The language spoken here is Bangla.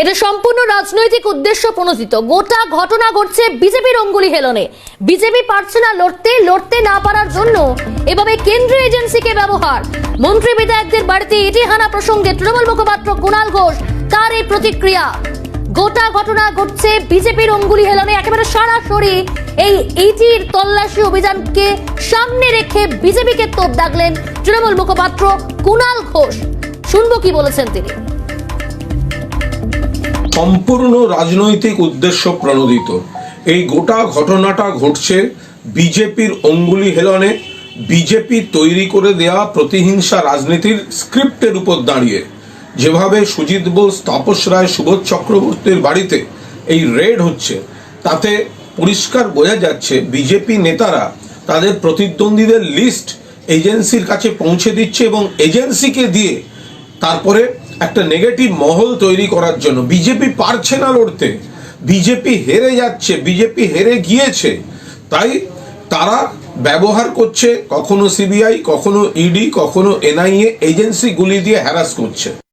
এটা সম্পূর্ণ রাজনৈতিক উদ্দেশ্য প্রণোদিত। গোটা ঘটনা ঘটছে বিজেপির অঙ্গুলি হেলনে। বিজেপি পারছে না লড়তে লড়তে না পারার জন্য এভাবে কেন্দ্রীয় এজেন্সিকে ব্যবহার। মন্ত্রী বিধায়কদের বাড়িতে ইটি হানা প্রসঙ্গে তৃণমূল মুখপাত্র কুণাল ঘোষ তার এই প্রতিক্রিয়া। গোটা ঘটনা ঘটছে বিজেপির অঙ্গুলি হেলনে, একেবারে সরাসরি এই ইটির তল্লাশি অভিযানকে সামনে রেখে বিজেপিকে তোপ দাগলেন তৃণমূল মুখপাত্র কুণাল ঘোষ। শুনব কি বলেছেন তিনি। সম্পূর্ণ রাজনৈতিক উদ্দেশ্য প্রণোদিত। এই গোটা ঘটনাটা ঘটছে বিজেপির অঙ্গুলি হেলনে। বিজেপি তৈরি করে দেয়া প্রতিহিংসা রাজনীতির স্ক্রিপ্টের উপর দাঁড়িয়ে। যেভাবে সুজিত বোস, তাপস রায়, সুবোধ চক্রবর্তীর বাড়িতে এই রেড হচ্ছে, তাতে পরিষ্কার বোঝা যাচ্ছে বিজেপি নেতারা তাদের প্রতিদ্বন্দ্বীদের লিস্ট এজেন্সির কাছে পৌঁছে দিচ্ছে এবং এজেন্সিকে দিয়ে তারপরে একটা নেগেটিভ মহল তৈরি করার জন্য। বিজেপি পারছে না লড়তে। বিজেপি হেরে যাচ্ছে, বিজেপি হেরে গিয়েছে। তাই তারা ব্যবহার করছে, কখনো সিবিআই কখনো ইডি কখনো এনআইএ এজেন্সিগুলি দিয়ে হ্যারাস করছে।